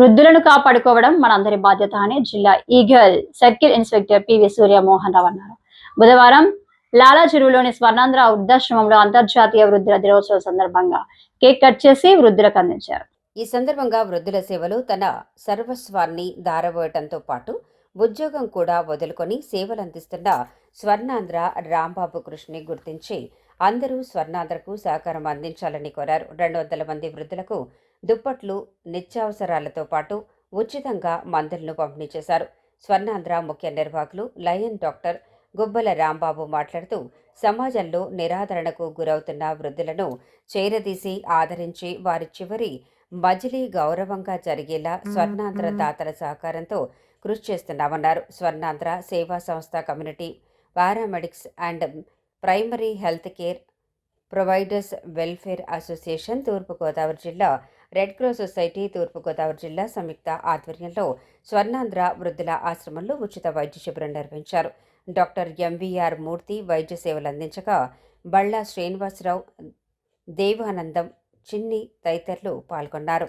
వృద్ధులను కాపాడుకోవడం మనందరి బాధ్యత అని జిల్లా eagle circle inspector PV Suryamohan Rao అన్నారు. బుధవారం లాలా చెరువులోని స్వర్ణాంధ్ర వృద్ధాశ్రమంలో అంతర్జాతీయ వృద్ధుల దినోత్సవం సందర్భంగా కేక్ కట్ చేసి వృద్ధులకు అందించారు. ఈ సందర్భంగా వృద్ధుల సేవలు తన సర్వస్వాన్ని దారబోయటంతో పాటు ఉద్యోగం కూడా వదులుకొని సేవలందిస్తున్న స్వర్ణాంధ్ర రాంబాబు కృష్ణని గుర్తించి అందరూ స్వర్ణాంధ్రకు సహకారం అందించాలని కోరారు. రెండు వందల మంది వృద్ధులకు దుప్పట్లు నిత్యావసరాలతో పాటు ఉచితంగా మందులను పంపిణీ చేశారు. స్వర్ణాంధ్ర ముఖ్య నిర్వాహకులు లయన్ డాక్టర్ గుబ్బల రాంబాబు మాట్లాడుతూ సమాజంలో నిరాదరణకు గురవుతున్న వృద్ధులను చేరదీసి ఆదరించి వారి చివరి మజిలీ గౌరవంగా జరిగేలా స్వర్ణాంధ్ర దాతల సహకారంతో కృషి చేస్తున్నామన్నారు. స్వర్ణాంధ్ర సేవా సంస్థ community paramedics and primary health care providers welfare association Thurpugodavari జిల్లా రెడ్ క్రాస్ సొసైటీ తూర్పుగోదావరి జిల్లా సంయుక్త ఆధ్వర్యంలో స్వర్ణాంధ్ర వృద్ధుల ఆశ్రమంలో ఉచిత వైద్య శిబిరం నిర్వహించారు. డాక్టర్ ఎంవీఆర్ మూర్తి వైద్య సేవలు అందించగా బళ్ళా శ్రీనివాసరావు దేవానందం చిన్ని తదితరులు పాల్గొన్నారు.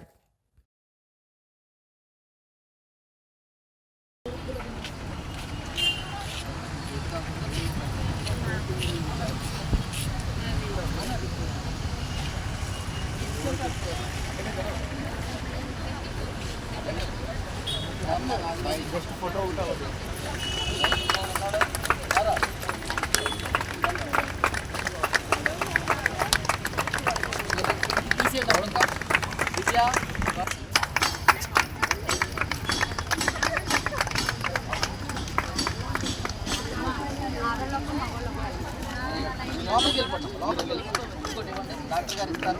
లోపలికి వెళ్ళిపోతాం లోపలికి వెళ్ళిపోతాం డాక్టర్ గారు ఇస్తారు